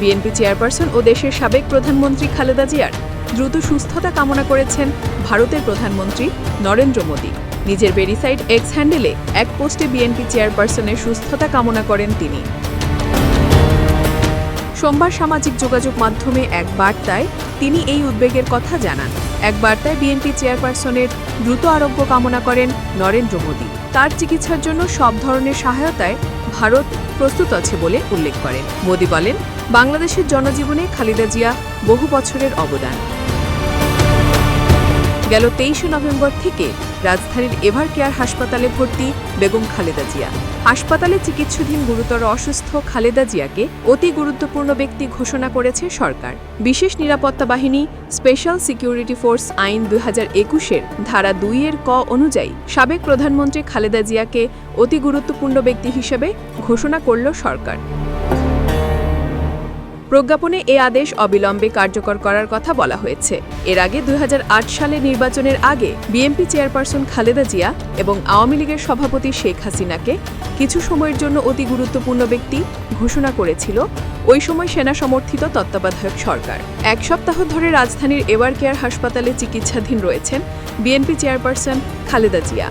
BNP chairperson ও দেশের সাবেক প্রধানমন্ত্রী খালেদা জিয়ার দ্রুত সুস্থতা কামনা করেছেন ভারতের প্রধানমন্ত্রী নরেন্দ্র মোদী। নিজের ভেরিসাইড এক্স হ্যান্ডেলে এক পোস্টে বিএনপি চেয়ারপারসনের সুস্থতা কামনা করেন তিনি। সোমবার সামাজিক যোগাযোগ মাধ্যমে এক বার্তায় তিনি এই উদ্বেগের কথা জানান। এক বার্তায় বিএনপি চেয়ারপারসনের দ্রুত আরোগ্য কামনা করেন নরেন্দ্র মোদী। তার চিকিৎসার জন্য সব ধরনের সহায়তায় ভারত প্রস্তুত আছে বলে উল্লেখ করেন। মোদি বলেন, বাংলাদেশের জনজীবনে খালেদা জিয়া বহু বছরের অবদান। গেল তেইশে নভেম্বর থেকে রাজধানীর এভার কেয়ার হাসপাতালে ভর্তি বেগম খালেদা জিয়া। হাসপাতালে চিকিৎসাধীন গুরুতর অসুস্থ খালেদা জিয়াকে অতি গুরুত্বপূর্ণ ব্যক্তি ঘোষণা করেছে সরকার। বিশেষ নিরাপত্তা বাহিনী, স্পেশাল সিকিউরিটি ফোর্স আইন দুই হাজার একুশের ধারা দুইয়ের ক অনুযায়ী সাবেক প্রধানমন্ত্রী খালেদা জিয়াকে অতি গুরুত্বপূর্ণ ব্যক্তি হিসেবে ঘোষণা করল সরকার। প্রজ্ঞাপনে এ আদেশ অবিলম্বে কার্যকর করার কথা বলা হয়েছে। এর আগে দুই সালে নির্বাচনের আগে বিএনপি চেয়ারপারসন খালেদা জিয়া এবং আওয়ামী লীগের সভাপতি শেখ হাসিনাকে কিছু সময়ের জন্য অতি গুরুত্বপূর্ণ ব্যক্তি ঘোষণা করেছিল। ওই সময় সেনা সমর্থিত তত্ত্বাবধায়ক সরকার। এক সপ্তাহ ধরে রাজধানীর এওয়ার কেয়ার হাসপাতালে চিকিৎসাধীন রয়েছেন বিএনপি চেয়ারপারসন খালেদা জিয়া।